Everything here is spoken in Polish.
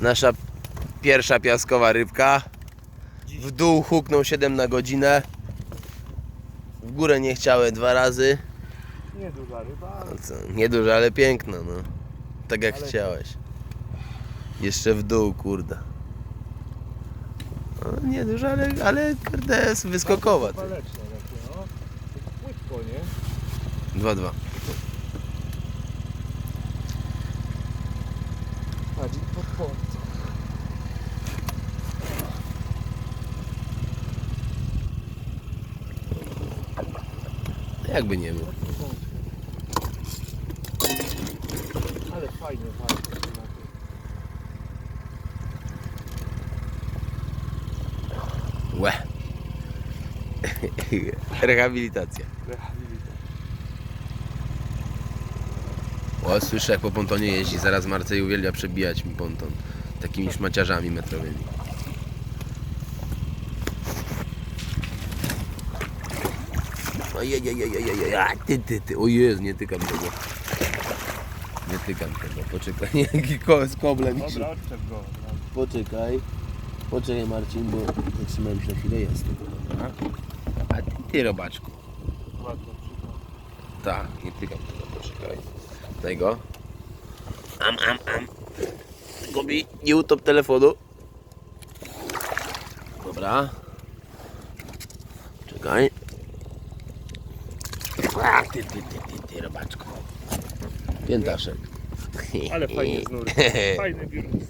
Nasza pierwsza piaskowa rybka. W dół huknął 7 na godzinę. W górę nie chciały dwa razy. Nie duża ryba, ale No co, nieduże, ale piękno, no. Tak jak Ale- chciałeś. Jeszcze w dół, kurde. No, nieduże, ale, ale kurde jest wyskokowa. waleczne takie, no. Płytko, nie? 2-2. Patrz, pod płot. Jakby nie był. Ale fajnie, fajnie. Łe. Rehabilitacja. Rehabilitacja. O, słyszę jak po pontonie jeździ. Zaraz Marcej uwielbia przebijać mi ponton. Takimi szmaciarzami metrowymi. Ojej, a ty, ty, ty. O Jezu, nie tykam tego. Nie tykam tego. Poczekaj, jaki ko z koblem. Dobra, odczep go. Poczekaj. Poczekaj Marcin, bo zatrzymałem się na chwilę. Jest. A ty, ty robaczku. Przykład. Tak, nie tykam tego, poczekaj. Daj go. Am, am, am. Gobi, nie utop telefonu. Dobra. Czekaj. A, ty, ty, ty, ty, ty, robaczku. Piętaszek. Ale fajnie znur. Fajny wirus.